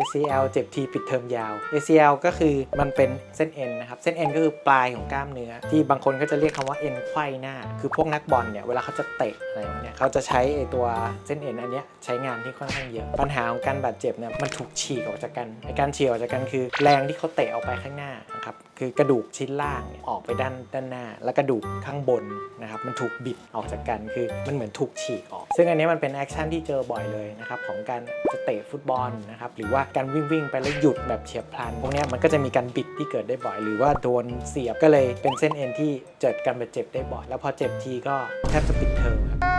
ACL เจ็บทีปิดเทอมยาว ACL ก็คือมันเป็นเส้นเอ็นนะครับ เส้นเอ็นก็คือปลายของกล้ามเนื้อ ที่บางคนก็จะเรียกคำว่าเอ็นไขว้หน้า คือพวกนักบอลเนี่ย เวลาเขาจะเตะอะไรพวกเนี่ยเขาจะใช้ไอตัวเส้นเอ็นอันเนี้ยใช้งานที่ค่อนข้างเยอะ ปัญหาของการบาดเจ็บเนี่ยมันถูกฉีกออกจากกันไอการฉีกออกจากกันคือแรงที่เขาเตะออกไปข้างหน้านะครับ คือกระดูกชิ้นล่างเนี่ยออกไปด้านด้านหน้า แล้วกระดูกข้างบนนะครับมันถูกบิดออกจากกันคือมันเหมือนถูกฉีกออก ซึ่งอันนี้มันเป็นแอคชั่นที่เจอบ่อยเลยนะครับของการจะเตะฟุตบอลนะครับหรือว่าการวิ่งวิ่งไปแล้วหยุดแบบเฉียบพลัน พวกนี้มันก็จะมีการบิดที่เกิดได้บ่อย หรือว่าโดนเสียบก็เลยเป็นเส้นเอ็นที่เกิดการบาดเจ็บได้บ่อย แล้วพอเจ็บทีก็แทบจะปิดเทอมครับ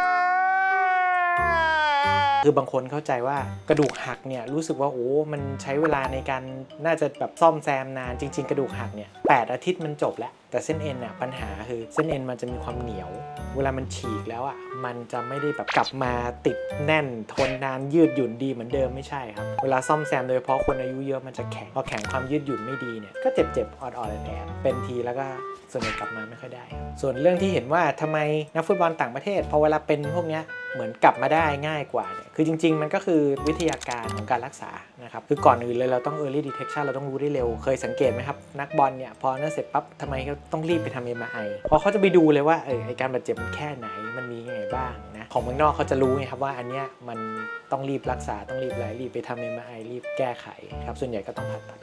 คือบางคนเข้าใจว่ากระดูกหักเนี่ยรู้สึกว่าโอ้มันใช้เวลาในการน่าจะแบบซ่อมแซมนานจริง ๆ กระดูกหักเนี่ยแอาทิตย์มันจบแล้ว แต่เส้นเอ็นน่ะปัญหาคือเส้นเอ็นมันจะมีความเหนียว เวลามันฉีกแล้วอะมันจะไม่ได้แบบกลับมาติดแน่นทนนานยืดหยุ่นดีเหมือนเดิมไม่ใช่ครับ เวลาซ่อมแซมโดยเฉพาะคนอายุเยอะมันจะแข็งพอแข็งความยืดหยุ่นไม่ดีเนี่ยก็เจ็บๆออดๆแอดๆเป็นทีแล้วก็ส่วนใหญ่กลับมาไม่ค่อยได้ ส่วนเรื่องที่เห็นว่าทำไมนักฟุตบอลต่างประเทศพอเวลาเป็นพวกเนี้ยเหมือนกลับมาได้ง่ายกว่าเนี่ย คือจริง ๆ มันก็คือวิทยาการของการรักษา นะครับ คือก่อนอื่นเลยเราต้อง early detection เราต้องรู้ได้เร็ว เคยสังเกตไหมครับ นักบอลเนี่ย พอนั่นเสร็จปั๊บทำไมเขาต้องรีบไปทำ MRI เพราะเขาจะไปดูเลยว่าเออไอการบาดเจ็บมันแค่ไหนมันมียังไงบ้างนะของเมืองนอกเขาจะรู้ไงครับว่าอันเนี้ยมันต้องรีบรักษาต้องรีบอะไรรีบไปทำ MRI รีบแก้ไขครับส่วนใหญ่ก็ต้องผ่าตัด